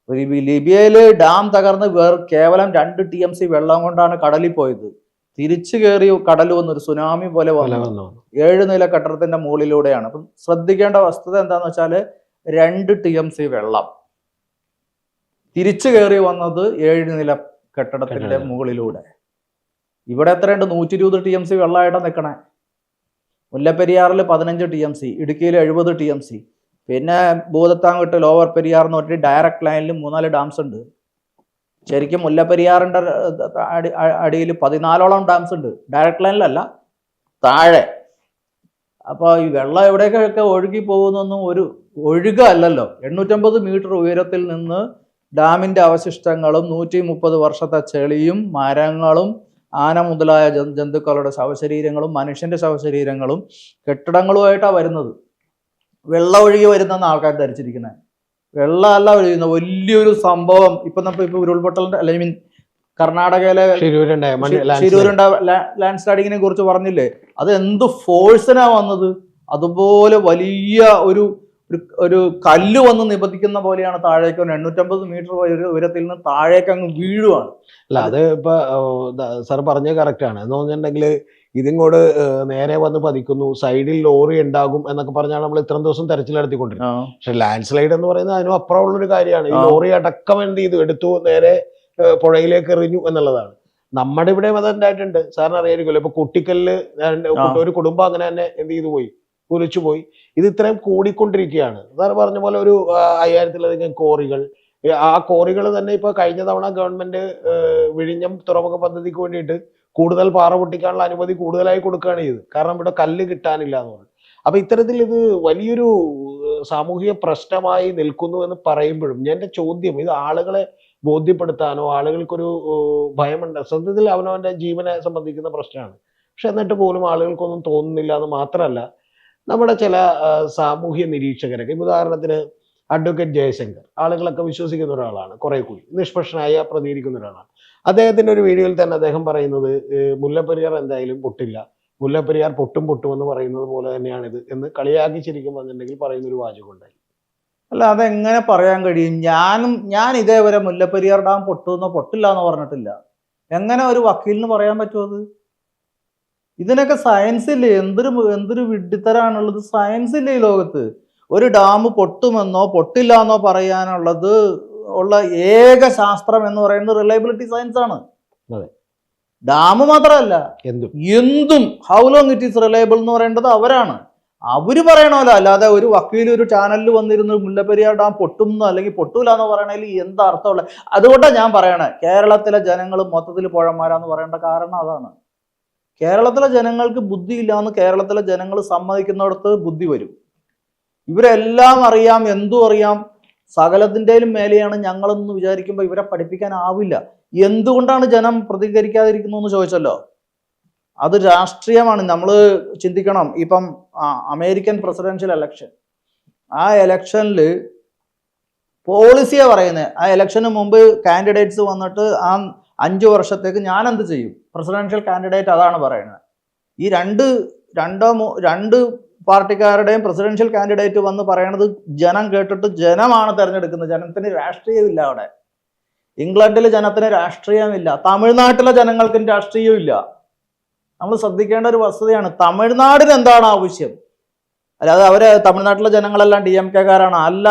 ലിബി- ലിബിയയിൽ ഡാം തകർന്ന് വേർ കേവലം രണ്ട് ടി എം സി വെള്ളം കൊണ്ടാണ് കടലിൽ പോയത്. തിരിച്ചു കയറി കടൽ വന്നു ഒരു സുനാമി പോലെ വന്നു. ഏഴ് നില കെട്ടിടത്തിന്റെ മുകളിലൂടെയാണ്. അപ്പം ശ്രദ്ധിക്കേണ്ട വസ്തുത എന്താന്ന് വെച്ചാൽ രണ്ട് ടി എം സി വെള്ളം. തിരിച്ചു കയറി വന്നത് ഏഴ് നില കെട്ടിടത്തിന്റെ കെട്ടിടം. മുകളിലൂടെ. ഇവിടെ എത്രയുണ്ട്? നൂറ്റി ഇരുപത് ടി എം സി വെള്ളമായിട്ടാണ് നിൽക്കണേ മുല്ലപ്പെരിയാറിൽ പതിനഞ്ച് ടി എം സി ഇടുക്കിയിൽ എഴുപത് ടി എം സി പിന്നെ ഭൂതത്താങ്കോട്ട് ലോവർ പെരിയാർ എന്ന് പറഞ്ഞിട്ട് ഡയറക്റ്റ് ലൈനിൽ മൂന്നാൽ ഡാംസ് ഉണ്ട്. ശരിക്കും മുല്ലപ്പെരിയാറിന്റെ അടിയിൽ പതിനാലോളം ഡാംസ് ഉണ്ട്. ഡയറക്റ്റ് ലൈനിലല്ല താഴെ. അപ്പോൾ ഈ വെള്ളം എവിടേക്കൊക്കെ ഒഴുകി പോകുന്നൊന്നും ഒരു ഒഴുകല്ലല്ലോ. എണ്ണൂറ്റമ്പത് മീറ്റർ ഉയരത്തിൽ നിന്ന് ഡാമിന്റെ അവശിഷ്ടങ്ങളും നൂറ്റി മുപ്പത് വർഷത്തെ ചെളിയും മരങ്ങളും ആന മുതലായ ജന്തുക്കളുടെ ശവശരീരങ്ങളും മനുഷ്യന്റെ ശവശരീരങ്ങളും കെട്ടിടങ്ങളുമായിട്ടാണ് വരുന്നത്. വെള്ളം ഒഴുകി വരുന്നെന്ന് ആൾക്കാർ ധരിച്ചിരിക്കുന്നത് വെള്ളമല്ല ഒഴുകുന്നത്. വലിയൊരു സംഭവം. ഇപ്പൊ നമ്മൾ ഇപ്പൊ ഉരുൾപൊട്ടലിന്റെ അല്ലെ മീൻ കർണാടകയിലെ ലാൻഡ് സ്ലൈഡിങ്ങിനെ കുറിച്ച് പറഞ്ഞില്ലേ? അത് എന്ത് ഫോഴ്സിനാ വന്നത്? അതുപോലെ വലിയ ഒരു ഒരു- ഒരു കല്ല് വന്ന് നിബന്ധിക്കുന്ന പോലെയാണ് താഴേക്ക് ഒരു എണ്ണൂറ്റമ്പത് മീറ്റർ ഉയരത്തിൽ നിന്ന് താഴേക്ക് അങ്ങ് വീഴുവാണ്. അല്ല അത് ഇപ്പൊ സാർ പറഞ്ഞത് കറക്റ്റ് ആണ്. എന്ന് പറഞ്ഞിട്ടുണ്ടെങ്കിൽ ഇതിങ്ങോട്ട് നേരെ വന്ന് പതിക്കുന്നു സൈഡിൽ ലോറി ഉണ്ടാകും എന്നൊക്കെ പറഞ്ഞാണ് നമ്മൾ ഇത്രയും ദിവസം തെരച്ചിൽ നടത്തിക്കൊണ്ടിരുന്നത്. പക്ഷെ ലാൻഡ് സ്ലൈഡ് എന്ന് പറയുന്നത് അതിനും അപ്പുറമുള്ള ഒരു കാര്യമാണ്. ഈ ലോറി അടക്കം എന്ത് ചെയ്തു? എടുത്തു നേരെ പുഴയിലേക്ക് എറിഞ്ഞു എന്നുള്ളതാണ്. നമ്മുടെ ഇവിടെ അത് ഉണ്ടായിട്ടുണ്ട്. സാറിന് അറിയായിരിക്കുമല്ലോ ഇപ്പൊ കുട്ടിക്കല്ല് ഒരു കുടുംബം അങ്ങനെ തന്നെ എന്ത് ചെയ്തു പോയി? കുലിച്ചു പോയി ഇത് ഇത്രയും കൂടിക്കൊണ്ടിരിക്കുകയാണ്. സാർ പറഞ്ഞ പോലെ ഒരു അയ്യായിരത്തിലധികം കോറികൾ. ആ കോറികൾ തന്നെ ഇപ്പൊ കഴിഞ്ഞ തവണ ഗവൺമെന്റ് വിഴിഞ്ഞം തുറമുഖ പദ്ധതിക്ക് വേണ്ടിയിട്ട് കൂടുതൽ പാറ പൊട്ടിക്കാനുള്ള അനുമതി കൂടുതലായി കൊടുക്കുകയാണ് ചെയ്തത്. കാരണം ഇവിടെ കല്ല് കിട്ടാനില്ല എന്ന് പറഞ്ഞു. അപ്പൊ ഇത്തരത്തിൽ ഇത് വലിയൊരു സാമൂഹിക പ്രശ്നമായി നിൽക്കുന്നു എന്ന് പറയുമ്പോഴും എന്റെ ചോദ്യം ഇത് ആളുകളെ ബോധ്യപ്പെടുത്താനോ ആളുകൾക്കൊരു ഭയമുണ്ട്. സത്യത്തിൽ അവനവന്റെ ജീവനെ സംബന്ധിക്കുന്ന പ്രശ്നമാണ്. പക്ഷെ എന്നിട്ട് പോലും ആളുകൾക്കൊന്നും തോന്നുന്നില്ല എന്ന് മാത്രമല്ല നമ്മുടെ ചില സാമൂഹ്യ നിരീക്ഷകരൊക്കെ ഉദാഹരണത്തിന് അഡ്വക്കേറ്റ് ജയശങ്കർ ആളുകളൊക്കെ വിശ്വസിക്കുന്ന ഒരാളാണ് കുറെ കൂടി നിഷ്പക്ഷനായ പ്രതികരിക്കുന്ന ഒരാളാണ്. അദ്ദേഹത്തിന്റെ ഒരു വീഡിയോയിൽ തന്നെ അദ്ദേഹം പറയുന്നത് മുല്ലപ്പെരിയാർ എന്തായാലും പൊട്ടില്ല മുല്ലപ്പെരിയാർ പൊട്ടും പൊട്ടും എന്ന് പറയുന്നത് പോലെ തന്നെയാണിത് എന്ന് കളിയാക്കി ശരിക്കും വന്നിട്ടുണ്ടെങ്കിൽ പറയുന്ന ഒരു വാചകമുണ്ടായി അല്ല അതെങ്ങനെ പറയാൻ കഴിയും? ഞാനും ഞാൻ ഇതേവരെ മുല്ലപ്പെരിയാർ ഡാം പൊട്ടുമെന്നോ പൊട്ടില്ല എന്ന് പറഞ്ഞിട്ടില്ല. എങ്ങനെ ഒരു വക്കീലിന് പറയാൻ പറ്റുമോ അത്? ഇതിനൊക്കെ സയൻസ് ഇല്ലേ? എന്തൊരു എന്തൊരു വിഡ്ഢിത്തരാണുള്ളത്? സയൻസ് ഇല്ലേ ഈ ലോകത്ത്? ഒരു ഡാം പൊട്ടുമെന്നോ പൊട്ടില്ല എന്നോ പറയാനുള്ളത് ഉള്ള ഏക ശാസ്ത്രം എന്ന് പറയുന്നത് റിലയബിലിറ്റി സയൻസ് ആണ്. ഡാം മാത്രമല്ല എന്തും. എന്തും how long it is reliable എന്ന് പറയേണ്ടത് അവരാണ്. അവർ പറയണമല്ലോ അല്ലാതെ ഒരു വക്കീൽ ഒരു ചാനലിൽ വന്നിരുന്ന് മുല്ലപ്പെരിയാർ ഡാം പൊട്ടുന്നോ അല്ലെങ്കിൽ പൊട്ടൂല എന്ന് പറയണതിൽ എന്താ അർത്ഥമുള്ള അതുകൊണ്ടാണ് ഞാൻ പറയണേ കേരളത്തിലെ ജനങ്ങൾ മൊത്തത്തിൽ പുഴന്മാരാന്ന് പറയേണ്ട കാരണം അതാണ്. കേരളത്തിലെ ജനങ്ങൾക്ക് ബുദ്ധിയില്ല എന്ന് കേരളത്തിലെ ജനങ്ങൾ സമ്മതിക്കുന്നിടത്ത് ബുദ്ധി വരും. ഇവരെല്ലാം അറിയാം എന്തും അറിയാം. സകലത്തിന്റെയും മേലെയാണ് ഞങ്ങളെന്ന് വിചാരിക്കുമ്പോൾ ഇവരെ പഠിപ്പിക്കാനാവില്ല എന്തുകൊണ്ടാണ് ജനം പ്രതികരിക്കാതിരിക്കുന്നു എന്ന് ചോദിച്ചല്ലോ? അത് രാഷ്ട്രീയമാണ്. നമ്മൾ ചിന്തിക്കണം. ഇപ്പം അമേരിക്കൻ പ്രസിഡൻഷ്യൽ എലക്ഷൻ. ആ എലക്ഷനിൽ പോളിസിയെ പറയുന്നത് ആ ഇലക്ഷന് മുമ്പ് കാൻഡിഡേറ്റ്സ് വന്നിട്ട് ആ അഞ്ചു വർഷത്തേക്ക് ഞാൻ എന്ത് ചെയ്യും? പ്രസിഡൻഷ്യൽ കാൻഡിഡേറ്റ് അതാണ് പറയുന്നത്. ഈ രണ്ട് രണ്ടോ രണ്ട് പാർട്ടിക്കാരുടെയും പ്രസിഡൻഷ്യൽ കാൻഡിഡേറ്റ് വന്ന് പറയണത് ജനം കേട്ടിട്ട് ജനമാണ് തിരഞ്ഞെടുക്കുന്നത്. ജനത്തിന് രാഷ്ട്രീയമില്ല അവിടെ. ഇംഗ്ലണ്ടിലെ ജനത്തിന് രാഷ്ട്രീയമില്ല. തമിഴ്നാട്ടിലെ ജനങ്ങൾക്കും രാഷ്ട്രീയമില്ല. നമ്മൾ ശ്രദ്ധിക്കേണ്ട ഒരു വസ്തുതയാണ്. തമിഴ്നാടിന് എന്താണ് ആവശ്യം? അല്ലാതെ അവർ തമിഴ്നാട്ടിലെ ജനങ്ങളെല്ലാം ഡി എം കെക്കാരാണ് അല്ല.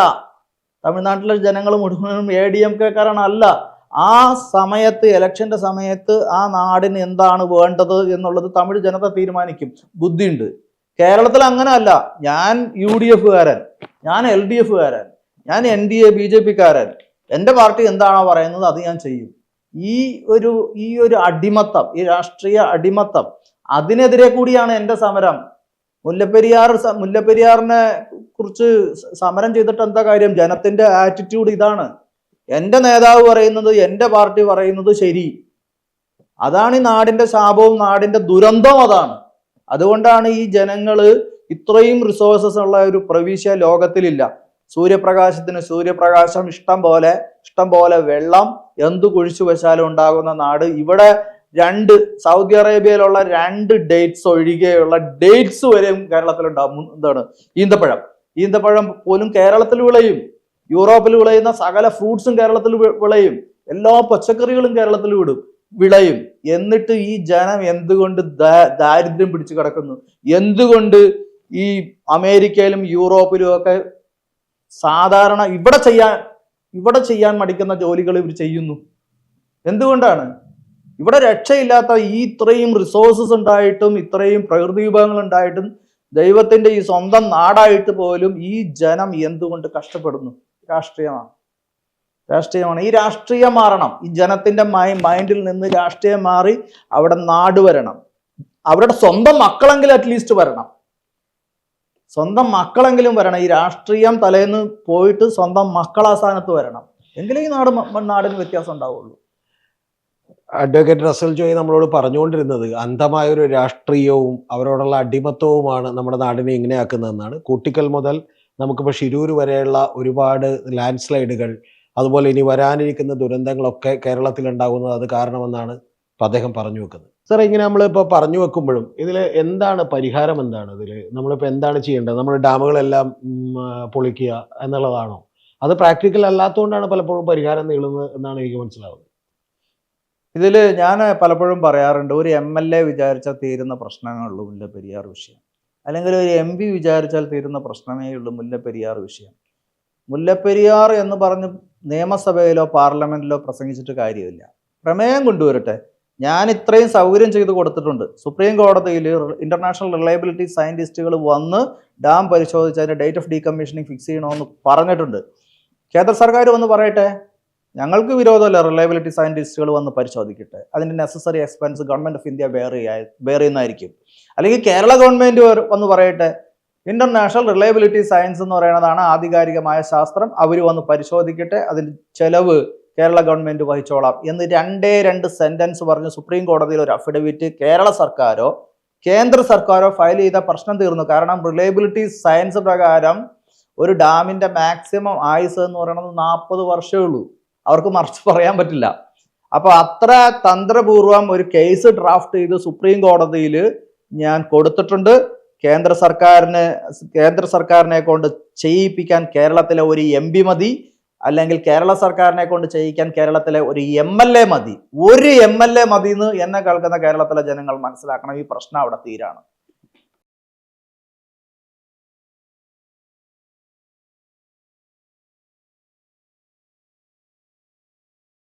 തമിഴ്നാട്ടിലെ ജനങ്ങൾ മുഴുവനും എ ഡി എം കെക്കാരാണ് അല്ല. ആ സമയത്ത് ഇലക്ഷന്റെ സമയത്ത് ആ നാടിന് എന്താണ് വേണ്ടത് എന്നുള്ളത് തമിഴ് ജനത തീരുമാനിക്കും. ബുദ്ധിയുണ്ട്. കേരളത്തിൽ അങ്ങനെ അല്ല ഞാൻ യു ഡി എഫുകാരൻ ഞാൻ എൽ ഡി എഫുകാരൻ ഞാൻ N D A B J പിക്കാരൻ. എന്റെ പാർട്ടി എന്താണോ പറയുന്നത് അത് ഞാൻ ചെയ്യും. ഈ ഒരു ഈ ഒരു അടിമത്തം ഈ രാഷ്ട്രീയ അടിമത്തം അതിനെതിരെ കൂടിയാണ് എന്റെ സമരം. മുല്ലപ്പെരിയാർ മുല്ലപ്പെരിയാറിനെ കുറിച്ച് സമരം ചെയ്തിട്ട് എന്താ കാര്യം? ജനത്തിന്റെ ആറ്റിറ്റ്യൂഡ് ഇതാണ്. എന്റെ നേതാവ് പറയുന്നത് എന്റെ പാർട്ടി പറയുന്നത് ശരി. അതാണ് ഈ നാടിന്റെ ശാപവും നാടിന്റെ ദുരന്തവും അതാണ്. അതുകൊണ്ടാണ് ഈ ജനങ്ങൾ ഇത്രയും റിസോഴ്സസ് ഉള്ള ഒരു പ്രവിശ്യ ലോകത്തിലില്ല. സൂര്യപ്രകാശത്തിന് സൂര്യപ്രകാശം ഇഷ്ടം പോലെ ഇഷ്ടം പോലെ വെള്ളം എന്തു കുഴിച്ചു വെച്ചാലും ഉണ്ടാകുന്ന നാട്. ഇവിടെ രണ്ട് സൗദി അറേബ്യയിലുള്ള രണ്ട് ഡേറ്റ്സ് ഒഴികെയുള്ള ഡേറ്റ്സ് വരെയും കേരളത്തിലുണ്ടാകും എന്താണ്? ഈന്തപ്പഴം. ഈന്തപ്പഴം പോലും കേരളത്തിൽ വിളയും. യൂറോപ്പിൽ വിളയുന്ന സകല ഫ്രൂട്ട്സും കേരളത്തിൽ വിളയും. എല്ലാ പച്ചക്കറികളും കേരളത്തിൽ വിടും. വിളയും. എന്നിട്ട് ഈ ജനം എന്തുകൊണ്ട് ദാരിദ്ര്യം പിടിച്ചു കിടക്കുന്നു? എന്തുകൊണ്ട് ഈ അമേരിക്കയിലും യൂറോപ്പിലും ഒക്കെ സാധാരണ ഇവിടെ ചെയ്യാൻ ഇവിടെ ചെയ്യാൻ മടിക്കുന്ന ജോലികൾ ഇവർ ചെയ്യുന്നു? എന്തുകൊണ്ടാണ്? ഇവിടെ രക്ഷയില്ലാത്ത ഈ ഇത്രയും റിസോഴ്സസ് ഉണ്ടായിട്ടും ഇത്രയും പ്രകൃതി വിഭവങ്ങൾ ഉണ്ടായിട്ടും ദൈവത്തിന്റെ ഈ സ്വന്തം നാടായിട്ട് പോലും ഈ ജനം എന്തുകൊണ്ട് കഷ്ടപ്പെടുന്നു? രാഷ്ട്രീയമാണ്. രാഷ്ട്രീയമാണ്. ഈ രാഷ്ട്രീയം മാറണം. ഈ ജനത്തിന്റെ മൈ- മൈൻഡിൽ നിന്ന് രാഷ്ട്രീയം മാറി അവിടെ നാട് വരണം. അവരുടെ സ്വന്തം മക്കളെങ്കിലും അറ്റ്ലീസ്റ്റ് വരണം. സ്വന്തം മക്കളെങ്കിലും വരണം. ഈ രാഷ്ട്രീയം തലേന്ന് പോയിട്ട് സ്വന്തം മക്കൾ ആ സ്ഥാനത്ത് വരണം. എങ്കിലും ഈ നാട് നാടിന് വ്യത്യാസം ഉണ്ടാവുള്ളൂ. അഡ്വക്കേറ്റ് റസൽ ജോയ് നമ്മളോട് പറഞ്ഞുകൊണ്ടിരുന്നത് അന്ധമായ ഒരു രാഷ്ട്രീയവും അവരോടുള്ള അടിമത്വവുമാണ് നമ്മുടെ നാടിനെ ഇങ്ങനെയാക്കുന്നതെന്നാണ്. കൂട്ടിക്കൽ മുതൽ നമുക്കിപ്പോൾ ഷിരൂർ വരെയുള്ള ഒരുപാട് ലാൻഡ് സ്ലൈഡുകൾ അതുപോലെ ഇനി വരാനിരിക്കുന്ന ദുരന്തങ്ങളൊക്കെ കേരളത്തിൽ ഉണ്ടാകുന്നത് അത് കാരണമെന്നാണ് ഇപ്പം അദ്ദേഹം പറഞ്ഞു വെക്കുന്നത്. സാർ ഇങ്ങനെ നമ്മളിപ്പോൾ പറഞ്ഞു വെക്കുമ്പോഴും ഇതിൽ എന്താണ് പരിഹാരം എന്താണ് ഇതിൽ നമ്മളിപ്പോൾ എന്താണ് ചെയ്യേണ്ടത്? നമ്മൾ ഡാമുകളെല്ലാം പൊളിക്കുക എന്നുള്ളതാണോ? അത് പ്രാക്ടിക്കൽ അല്ലാത്തതുകൊണ്ടാണ് പലപ്പോഴും പരിഹാരം നീളുന്നത് എന്നാണ് എനിക്ക് മനസ്സിലാവുന്നത്. ഇതിൽ ഞാൻ പലപ്പോഴും പറയാറുണ്ട് ഒരു എം എൽ എ വിചാരിച്ചാൽ തീരുന്ന പ്രശ്നങ്ങളുള്ളൂ പെരിയാർ വിഷയം. അല്ലെങ്കിൽ ഒരു എം പി വിചാരിച്ചാൽ തീരുന്ന പ്രശ്നമേ ഉള്ളൂ മുല്ലപ്പെരിയാർ വിഷയം. മുല്ലപ്പെരിയാർ എന്ന് പറഞ്ഞ് നിയമസഭയിലോ പാർലമെന്റിലോ പ്രസംഗിച്ചിട്ട് കാര്യമില്ല. പ്രമേയം കൊണ്ടുവരട്ടെ. ഞാൻ ഇത്രയും സൗകര്യം ചെയ്തു കൊടുത്തിട്ടുണ്ട്. സുപ്രീം കോടതിയിൽ ഇന്റർനാഷണൽ റിലയബിലിറ്റി സയന്റിസ്റ്റുകൾ വന്ന് ഡാം പരിശോധിച്ച് അതിന്റെ ഡേറ്റ് ഓഫ് ഡീകമ്മീഷനിങ് ഫിക്സ് ചെയ്യണമെന്ന് പറഞ്ഞിട്ടുണ്ട്. കേന്ദ്ര സർക്കാർ വന്ന് പറയട്ടെ. ഞങ്ങൾക്ക് വിരോധമല്ല റിലയബിലിറ്റി സയന്റിസ്റ്റുകൾ വന്ന് പരിശോധിക്കട്ടെ. അതിന്റെ necessary expense government of India bear ചെയ്യാ ബെയർ അല്ലെങ്കിൽ കേരള ഗവൺമെന്റ് വന്ന് പറയട്ടെ ഇന്റർനാഷണൽ റിലയബിലിറ്റി സയൻസ് എന്ന് പറയുന്നതാണ് ആധികാരികമായ ശാസ്ത്രം. അവർ വന്ന് പരിശോധിക്കട്ടെ അതിന്റെ ചെലവ് കേരള ഗവൺമെന്റ് വഹിച്ചോളാം എന്ന് രണ്ടേ രണ്ട് സെന്റൻസ് പറഞ്ഞ് സുപ്രീം കോടതിയിൽ ഒരു അഫിഡവിറ്റ് കേരള സർക്കാരോ കേന്ദ്ര സർക്കാരോ ഫയൽ ചെയ്ത പ്രശ്നം തീർന്നു. കാരണം റിലയബിലിറ്റി സയൻസ് പ്രകാരം ഒരു ഡാമിന്റെ മാക്സിമം ആയുസ് എന്ന് പറയുന്നത് നാൽപ്പത് വർഷമേ ഉള്ളൂ. അവർക്ക് മറിച്ച് പറയാൻ പറ്റില്ല. അപ്പോൾ അത്ര തന്ത്രപൂർവം ഒരു കേസ് ഡ്രാഫ്റ്റ് ചെയ്ത് സുപ്രീം കോടതിയിൽ ഞാൻ കൊടുത്തിട്ടുണ്ട്. കേന്ദ്ര സർക്കാരിന് കേന്ദ്ര സർക്കാരിനെ കൊണ്ട് ചെയ്യിപ്പിക്കാൻ കേരളത്തിലെ ഒരു എം പി മതി. അല്ലെങ്കിൽ കേരള സർക്കാരിനെ കൊണ്ട് ചെയ്യിക്കാൻ കേരളത്തിലെ ഒരു എം എൽ എ മതി. ഒരു എം എൽ എ മതി എന്ന് എന്നെ കേൾക്കുന്ന കേരളത്തിലെ ജനങ്ങൾ മനസ്സിലാക്കണം. ഈ പ്രശ്നം അവിടെ തീരാണ്.